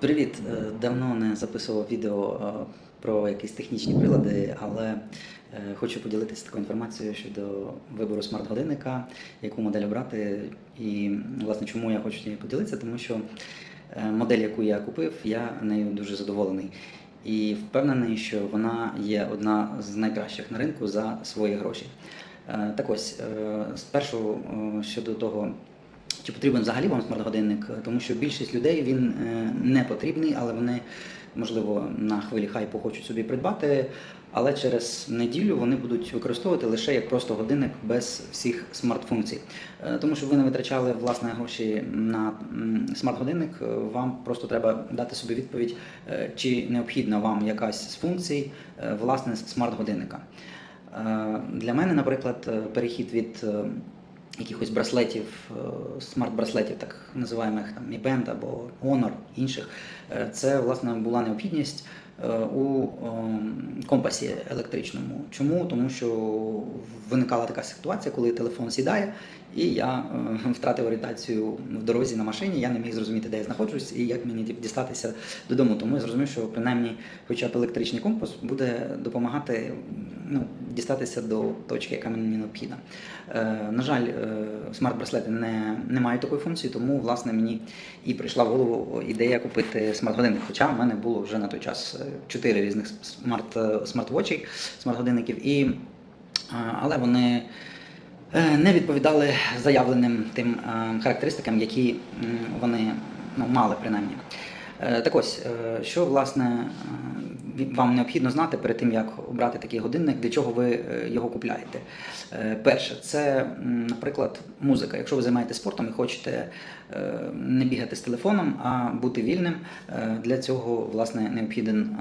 Привіт! Е, Давно не записував відео е, про якісь технічні прилади, але е, хочу поділитися такою інформацією щодо вибору смарт-годинника, яку модель обрати. І власне чому я хочу нею поділитися, тому що модель, яку я купив, я нею дуже задоволений. І впевнений, що вона є одна з найкращих на ринку за свої гроші. Так ось, спершу щодо того, чи потрібен взагалі вам смарт-годинник, тому що більшість людей він е, не потрібний, але вони, можливо, на хвилі хайпу хочуть собі придбати, але через неділю вони будуть використовувати лише як просто годинник без всіх смарт-функцій. Е, Тому що ви не витрачали власне гроші на смарт-годинник, е, вам просто треба дати собі відповідь, чи необхідна вам якась з функцій власне смарт-годинника. Для мене, наприклад, перехід від якихось браслетів, е, смарт-браслетів, так називаємих там Mi Band або Honor, інших, е, це власне була необхідність е, у ем, компасі електричному. Чому? Тому що виникала така ситуація, коли телефон сідає, і я е, втратив орієнтацію в дорозі на машині, я не міг зрозуміти, де я знаходжусь і як мені дістатися додому. Тому я зрозумів, що принаймні, хоча б електричний компас буде допомагати ну, дістатися до точки, яка мені необхідна. Е, на жаль, е, смарт-браслети не, не мають такої функції, тому власне мені і прийшла в голову ідея купити смарт-годинник. Хоча в мене було вже на той час е, чотири різних смарт, смарт-вотчі, смарт-годинників, і, але вони не відповідали заявленим тим е, характеристикам, які вони ну, мали принаймні. Е, Так ось, е, що власне е, вам необхідно знати перед тим, як обрати такий годинник, для чого ви е, його купляєте. Е, Перше, це, наприклад, музика. Якщо ви займаєтесь спортом і хочете е, не бігати з телефоном, а бути вільним, е, для цього власне необхіден.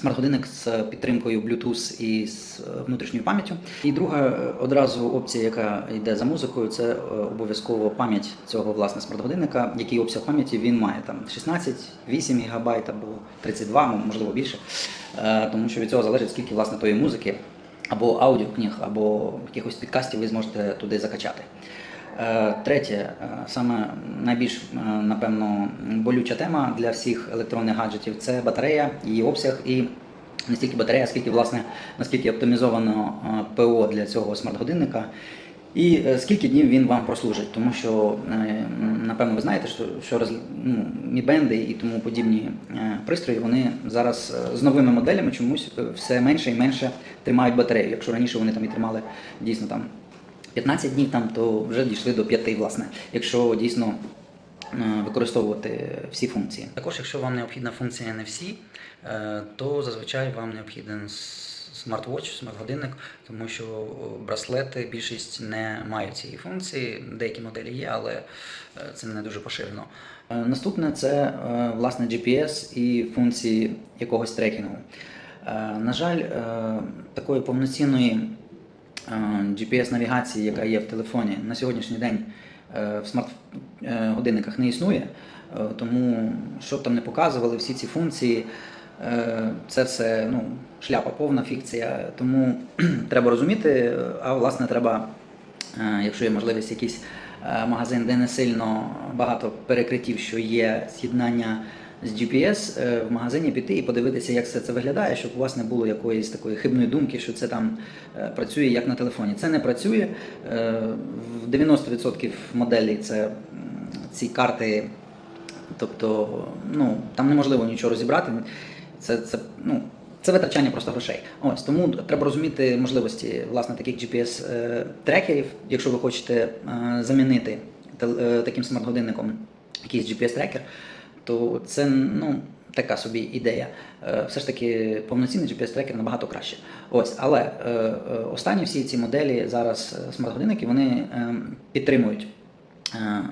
Смарт-годинник з підтримкою Bluetooth і з е, внутрішньою пам'яттю. І друга е, одразу опція, яка йде за музикою, це е, обов'язково пам'ять цього власне смарт-годинника. Який обсяг пам'яті він має там 16, 8 ГБ або 32, м- можливо більше. Тому що від цього залежить скільки власне тої музики або аудіокніг, або якихось підкастів ви зможете туди закачати. Е, Третє, е, саме найбільш е, напевно болюча тема для всіх електронних гаджетів це батарея, її обсяг і не стільки батарея, скільки власне наскільки оптимізовано ПО для цього смарт-годинника. І скільки днів він вам прослужить, тому що напевно ви знаєте, що, що роз, ну, мібенди і тому подібні пристрої вони зараз з новими моделями чомусь все менше і менше тримають батарею. Якщо раніше вони там і тримали дійсно там 15 днів, там то вже дійшли до 5, власне, якщо дійсно е, використовувати всі функції. Також, якщо вам необхідна функція не всі, е, то зазвичай вам необхіден смарт-вотч, смарт-годинник, тому що браслети більшість не мають цієї функції. Деякі моделі є, але е, це не дуже поширено. Наступне це власне GPS і функції якогось трекінгу. На жаль, такої повноцінної GPS-навігації, яка є в телефоні, на сьогоднішній день е, в смарт-годинниках не існує. Е, Тому, що б там не показували, всі ці функції, е, це все ну, шляпа, повна фікція. Тому треба розуміти, е, а власне треба, е, якщо є можливість, якийсь е, магазин, де не сильно багато перекриттів, що є з'єднання з GPS, е, в магазині піти і подивитися, як все це виглядає, щоб у вас не було якоїсь такої хибної думки, що це там е, працює як на телефоні. Це не працює. Е, В 90% моделей це ці карти, тобто ну, там неможливо нічого розібрати. Це, це, ну, це витрачання просто грошей. Ось тому треба розуміти можливості власне таких GPS-трекерів, якщо ви хочете замінити таким смарт-годинником якийсь GPS-трекер, то це ну, така собі ідея. Е, Все ж таки повноцінний GPS-трекер набагато краще. Ось, але е, е, останні всі ці моделі зараз смарт-годинники вони підтримують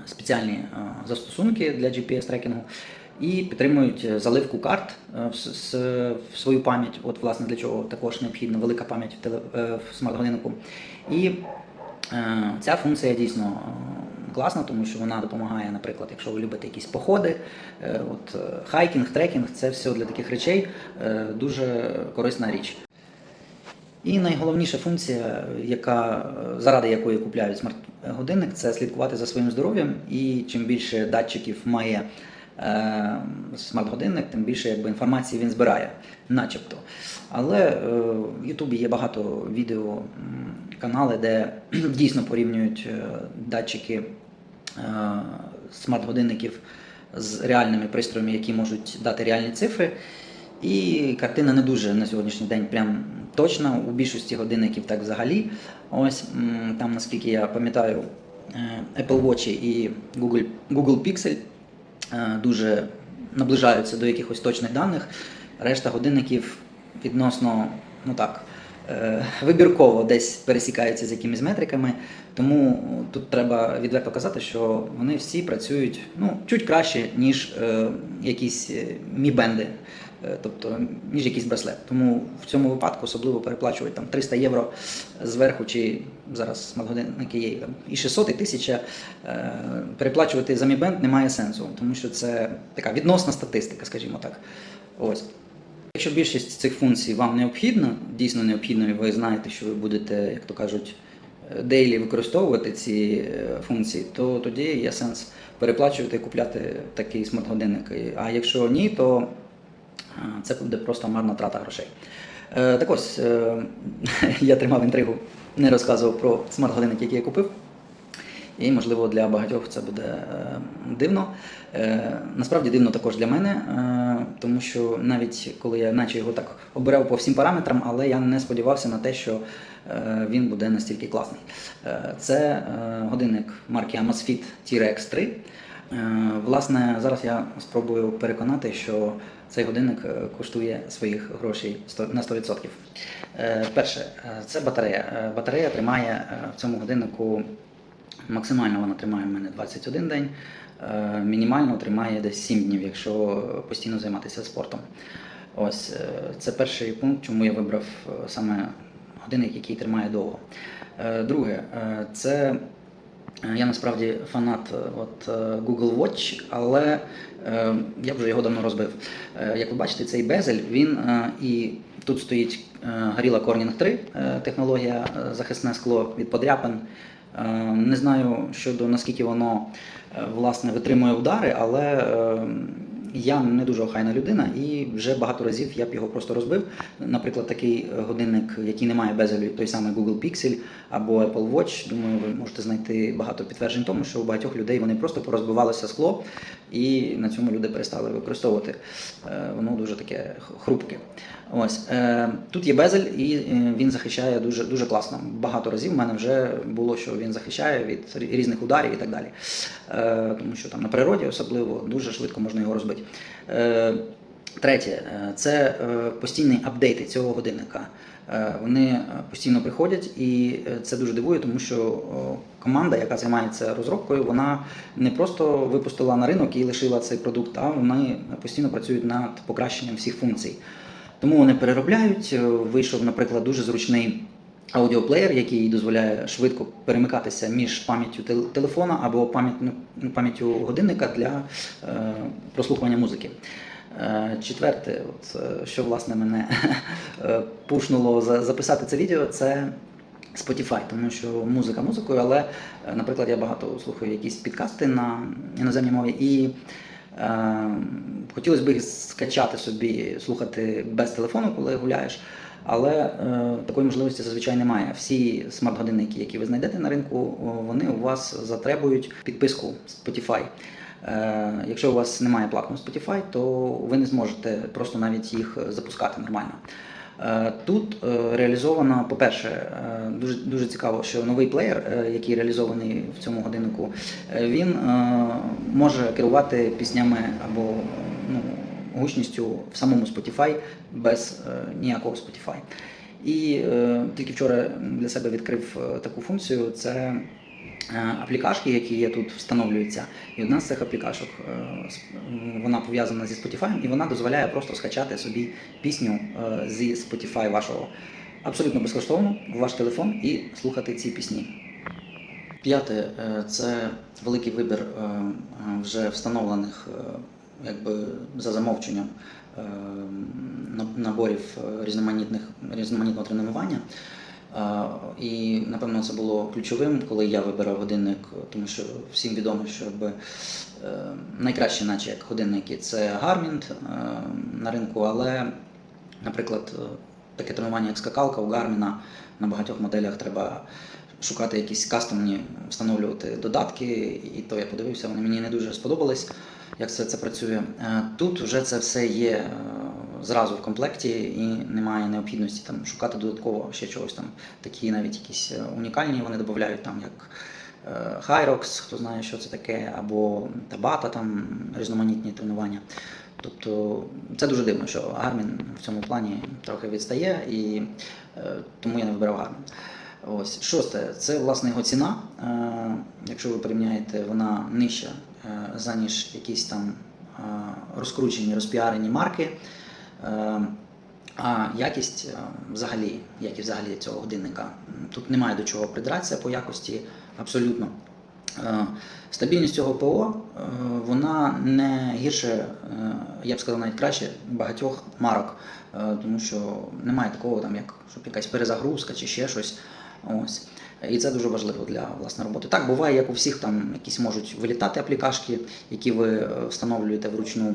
спеціальні застосунки для GPS-трекінгу і підтримують заливку карт в, свою пам'ять. От, власне, для чого також необхідна велика пам'ять в, смарт-годиннику. І ця функція дійсно класна, тому що вона допомагає, наприклад, якщо ви любите якісь походи, е, от, е, хайкінг, трекінг це все для таких речей е, дуже корисна річ. І найголовніша функція, яка заради якої купляють смарт-годинник, це слідкувати за своїм здоров'ям. І чим більше датчиків має е, смарт-годинник, тим більше якби, інформації він збирає, начебто. Але е, в Ютубі є багато відео, канали, де дійсно порівнюють датчики смарт-годинників з реальними пристроями, які можуть дати реальні цифри. І картина не дуже на сьогоднішній день прям точна. У більшості годинників так взагалі. Ось там, наскільки я пам'ятаю, е, Apple Watch і Google, Google Pixel е, дуже наближаються до якихось точних даних. Решта годинників відносно, ну так, е, вибірково десь пересікаються з якимись метриками. Тому тут треба відверто казати, що вони всі працюють ну, чуть краще, ніж е, якісь е, мі-бенди, е, тобто ніж якийсь браслет. Тому в цьому випадку особливо переплачувати там 300 євро зверху, чи зараз смарт-годинники є там, і 600, і 1000, е, переплачувати за мі-бенд немає сенсу, тому що це така відносна статистика, скажімо так. Ось. Якщо більшість цих функцій вам необхідна, дійсно необхідно, і ви знаєте, що ви будете, як то кажуть, дейлі використовувати ці е, функції, то тоді є сенс переплачувати і купляти такий смарт-годинник. А якщо ні, то е, це буде просто марна трата грошей. Е, Так ось, я тримав інтригу, не розказував про смарт-годинник, який я купив. І, можливо, для багатьох це буде е, дивно. Е, насправді дивно також для мене, е, тому що навіть коли я наче його так обирав по всім параметрам, але я не сподівався на те, що він буде настільки класний. Це годинник марки Amazfit T-Rex 3. Е, власне, зараз я спробую переконати, що цей годинник коштує своїх грошей на 100%. Е, Перше, це батарея. Батарея тримає в цьому годиннику Максимально вона тримає в мене 21 день, е, мінімально тримає десь 7 днів, якщо постійно займатися спортом. Ось е, це перший пункт, чому я вибрав е, саме годинник, який тримає довго. Друге, це я насправді фанат от, Google Watch, але я вже його давно розбив. Як ви бачите, цей безель він і тут стоїть Gorilla Corning 3 е, технологія захисне скло від подряпин. Е, Не знаю щодо наскільки воно е, власне витримує удари, але е, я не дуже охайна людина і вже багато разів я б його просто розбив. Наприклад, такий годинник, який не має безелю, той самий Google Pixel або Apple Watch. Думаю, ви можете знайти багато підтверджень тому, що у багатьох людей вони просто порозбивалося скло, і на цьому люди перестали використовувати. Воно дуже таке хрупке. Ось е, тут є безель, і е, він захищає дуже дуже класно. Багато разів в мене вже було, що він захищає від різних ударів і так далі. Е, тому що там на природі особливо дуже швидко можна його розбити. Е, Третє, е, це е, постійні апдейти цього годинника. Вони постійно приходять, і це дуже дивує, тому що команда, яка займається розробкою, вона не просто випустила на ринок і лишила цей продукт, а вони постійно працюють над покращенням всіх функцій. Тому вони переробляють. Е, Вийшов, наприклад, дуже зручний аудіоплеєр, який дозволяє швидко перемикатися між пам'яттю телефона або пам'яттю пам'яттю годинника для е, прослухування музики. Е, Четверте, от, що власне мене пушнуло записати це відео, це Spotify, тому що музика музикою, але, наприклад, я багато слухаю якісь підкасти на іноземній мові і хотілося б їх скачати собі, слухати без телефону, коли гуляєш. Але е, такої можливості зазвичай немає. Всі смарт-годинники, які ви знайдете на ринку, вони у вас затребують підписку Spotify. Е, якщо у вас немає платного Spotify, то ви не зможете просто навіть їх запускати нормально. Е, Тут е, реалізовано, по-перше, е, дуже, дуже цікаво, що новий плеєр, який реалізований в цьому годиннику, він може керувати піснями або ну, гучністю в самому Spotify без ніякого Spotify. І тільки вчора для себе відкрив таку функцію. Це аплікашки, які є тут, встановлюються. І одна з цих аплікашок е, вона пов'язана зі Spotify, і вона дозволяє просто скачати собі пісню е, зі Spotify вашого абсолютно безкоштовно в ваш телефон і слухати ці пісні. П'яте е, це великий вибір е, е, вже встановлених е, якби за замовченням е, наборів е, різноманітних різноманітного тренування. І напевно це було ключовим, коли я вибирав годинник, тому що всім відомо, що е, найкраще, наче як годинники, це Garmin е, на ринку, але, наприклад, е, таке тренування, як скакалка у Garmin, на багатьох моделях треба шукати якісь кастомні, встановлювати додатки, і то я подивився, вони мені не дуже сподобались, як все це працює. Е, Тут вже це все є е, зразу в комплекті і немає необхідності там шукати додатково ще чогось там. Такі навіть якісь е, унікальні вони додають там як. Hyrox, хто знає, що це таке, або Tabata, там різноманітні тренування. Тобто це дуже дивно, що Garmin в цьому плані трохи відстає, і тому я не вибирав Garmin. Ось шосте, це власне його ціна. Е, якщо ви порівняєте, вона нижча е, за ніж якісь там е, розкручені, розпіарені марки. А якість взагалі, як і взагалі цього годинника, тут немає до чого придратися по якості абсолютно. Стабільність цього ПО вона не гірше, я б сказав, навіть краще багатьох марок, тому що немає такого, там, як щоб якась перезагрузка чи ще щось. Ось. І це дуже важливо для власне роботи. Так буває, як у всіх там якісь можуть вилітати аплікашки, які ви е, встановлюєте вручну.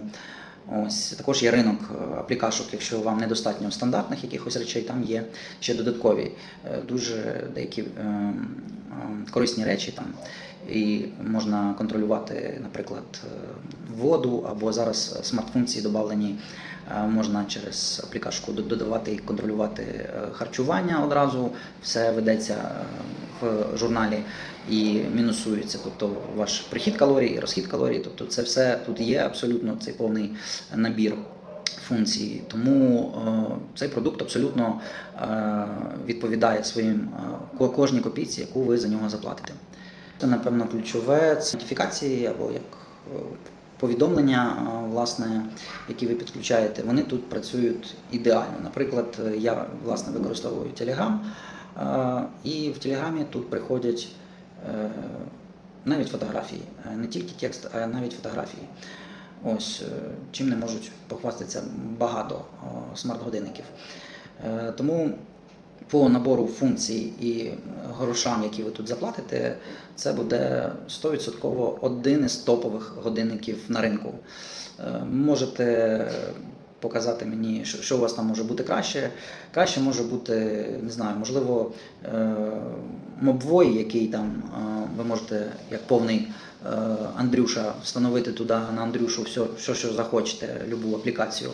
Ось також є ринок е, аплікашок, якщо вам недостатньо стандартних якихось речей, там є ще додаткові е, дуже деякі е, е, корисні речі там. І можна контролювати, наприклад, е, воду або зараз смарт-функції додавлені. е, Можна через аплікашку додавати і контролювати е, харчування одразу. Все ведеться в журналі і мінусується. Тобто ваш прихід калорій розхід калорій. Тобто це все тут є абсолютно цей повний набір функцій. Тому цей продукт абсолютно відповідає своїм кожній копійці, яку ви за нього заплатите. Це, напевно, ключове це нотифікації або як е, повідомлення, е, власне, які ви підключаєте, вони тут працюють ідеально. Наприклад, я власне використовую Telegram, е, і в Телеграмі тут приходять навіть фотографії, не тільки текст, а навіть фотографії. Ось чим не можуть похвастатися багато смарт-годинників. Тому по набору функцій і грошам, які ви тут заплатите, це буде 100% один із топових годинників на ринку. Е, Можете показати мені, що, у вас там може бути краще. Краще може бути, не знаю, можливо, е, мобвой, який там е, ви можете як повний е, Андрюша встановити туди на Андрюшу все, що, що захочете, любу аплікацію.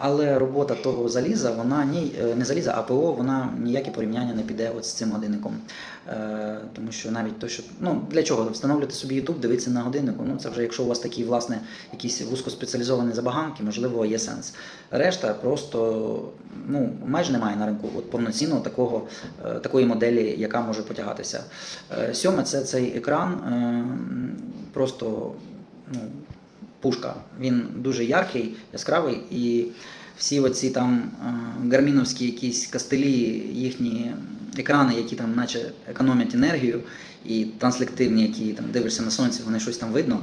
Але робота того заліза, вона ні, е, не заліза, а ПО, вона ніяке порівняння не піде от з цим годинником. Е, тому що навіть то, що ну для чого встановлювати собі YouTube, дивитися на годиннику. Ну це вже якщо у вас такі власне якісь вузькоспеціалізовані забаганки, можливо, є сенс. Решта просто ну майже немає на ринку от повноцінного такого е, такої моделі, яка може потягатися. Е, Сьоме це цей екран, е, просто ну, пушка. Він дуже яркий, яскравий, і всі оці там е, гарміновські якісь кастелі, їхні екрани, які там наче економлять енергію, і транслективні, які там дивишся на сонці, вони щось там видно.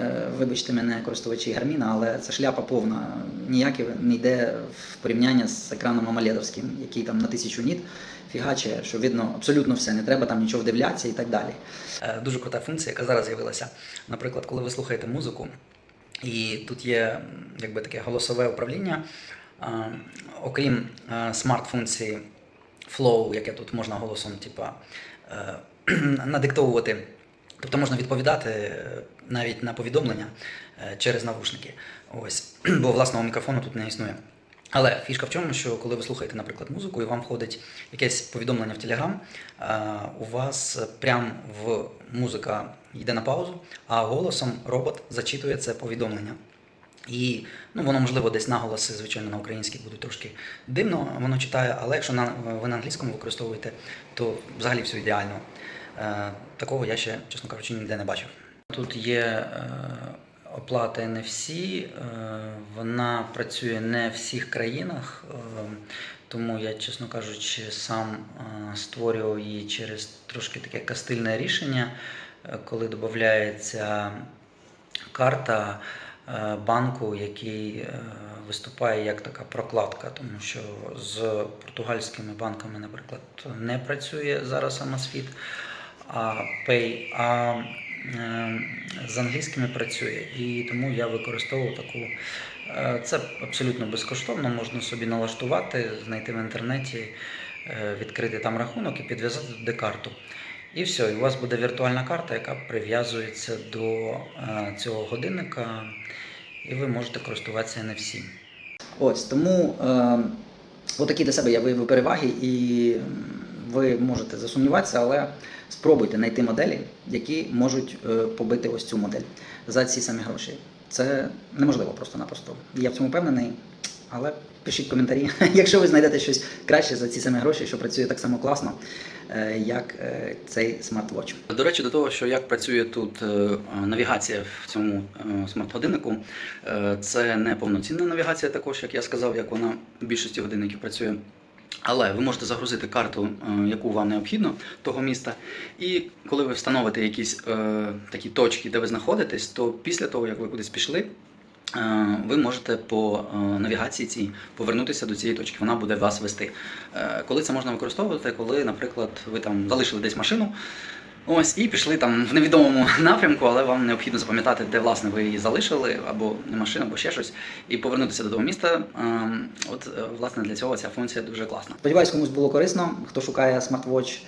Е, Вибачте мене, користувачі Гарміна, але це шляпа повна. Ніяке не йде в порівняння з екраном Амаледовським, який там на тисячу ніт фігаче, що видно абсолютно все, не треба там нічого вдивлятися і так далі. Е, Дуже крута функція, яка зараз з'явилася. Наприклад, коли ви слухаєте музику, і тут є якби таке голосове управління, окрім смарт-функції Flow, яке тут можна голосом, типа, е, надиктовувати. Тобто можна відповідати е, навіть на повідомлення е, через навушники. Ось, бо власного мікрофону тут не існує. Але фішка в чому, що коли ви слухаєте, наприклад, музику, і вам входить якесь повідомлення в Telegram, у вас прямо в музика йде на паузу, а голосом робот зачитує це повідомлення. І ну, воно, можливо, десь наголоси, звичайно, на українській будуть трошки дивно, воно читає, але якщо на, ви на англійському використовуєте, то взагалі все ідеально. Е, такого я ще, чесно кажучи, ніде не бачив. Тут є е, оплата NFC, е, вона працює не в всіх країнах, е, тому я, чесно кажучи, сам е, створював її через трошки таке кастильне рішення, коли додається карта е, банку, який е, виступає як така прокладка, тому що з португальськими банками, наприклад, не працює зараз Амасфіт, а Pay, а е, з англійськими працює. І тому я використовував таку. Це абсолютно безкоштовно, можна собі налаштувати, знайти в інтернеті, відкрити там рахунок і підв'язати туди карту. І все, і у вас буде віртуальна карта, яка прив'язується до е, цього годинника, і ви можете користуватися NFC. Ось тому е, отакі для себе я виявив переваги, і ви можете засумніватися, але спробуйте знайти моделі, які можуть е, побити ось цю модель за ці самі гроші. Це неможливо просто-напросто. Я в цьому впевнений, але пишіть коментарі, якщо ви знайдете щось краще за ці самі гроші, що працює так само класно, е, як е, цей смарт-вотч. До речі, до того, що як працює тут е, навігація в цьому смарт-годиннику, це не повноцінна навігація, також, як я сказав, як вона в більшості годинників працює. Але ви можете загрузити карту, яку вам необхідно, того міста. І коли ви встановите якісь е, такі точки, де ви знаходитесь, то після того, як ви кудись пішли, ви можете по е, навігації цій повернутися до цієї точки. Вона буде вас вести. Е, коли це можна використовувати, коли, наприклад, ви там залишили десь машину. Ось і пішли там в невідомому напрямку, але вам необхідно запам'ятати, де власне ви її залишили, або машину, або ще щось, і повернутися до того міста. Ем, От е, власне для цього ця функція дуже класна. Сподіваюсь, комусь було корисно. Хто шукає смарт-вотч.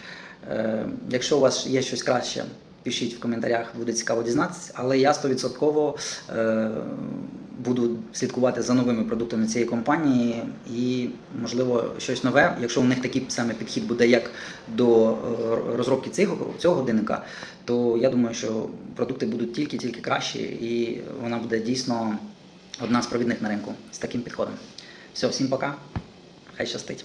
Е, Якщо у вас є щось краще, пишіть в коментарях, буде цікаво дізнатися. Але я 100% е, буду слідкувати за новими продуктами цієї компанії і, можливо, щось нове. Якщо у них такий самий підхід буде, як до е, розробки цього, цього годинника, то я думаю, що продукти будуть тільки-тільки кращі, і вона буде дійсно одна з провідних на ринку з таким підходом. Все, всім пока. Хай щастить.